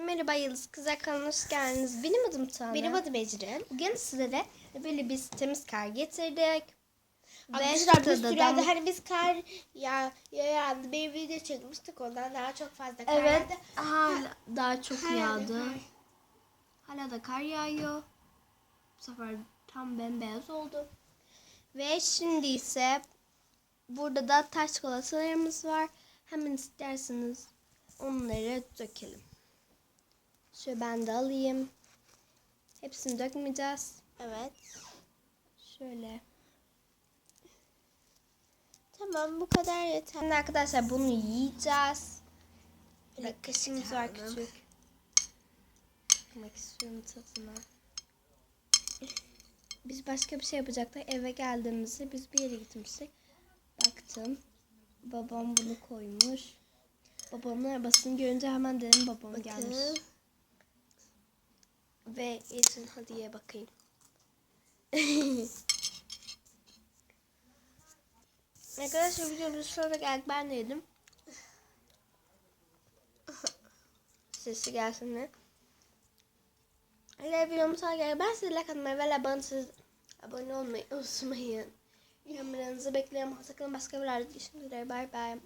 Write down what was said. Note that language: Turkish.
Merhaba Yıldız Kızlar kanalına hoş geldiniz. Benim adım Tuana. Benim adım Ecrin. Bugün sizlere böyle bir temiz kar getirdik. Arkadaşlar biz şurada da- sürede hani biz kar ya yağdı bir video çekmiştik ondan daha çok fazla kar Evet. yağdı. Hala daha çok Hala da yağdı. kar. Hala da kar yağıyor. Bu sefer tam bembeyaz oldu. Ve şimdi ise burada da taş çikolatalarımız var. Hemen isterseniz onları dökelim. Şöyle ben de alayım. Hepsini dökmeyeceğiz. Evet. Şöyle. Tamam bu kadar yeter. Şimdi arkadaşlar bunu yiyeceğiz. Bir kaşığımız var küçük. Bakmak istiyorum tadına. Biz başka bir şey yapacaktık. Eve geldiğimizde biz bir yere gitmiştik. Baktım. Babam bunu koymuş. Babamın arabasını görünce hemen dedim babam gelmiş. Ve Ecin hadi ye bakayım. Arkadaşlar videomuz sonra geldik ben de yedim. Sesi gelsin de. Eğer videomuz sonra geldik ben size like atmayı ve abone, abone olmayı unutmayın. Yorumlarınızı bekliyorum. Hoşçakalın başka bir videoda görüşmek üzere. Bay bay.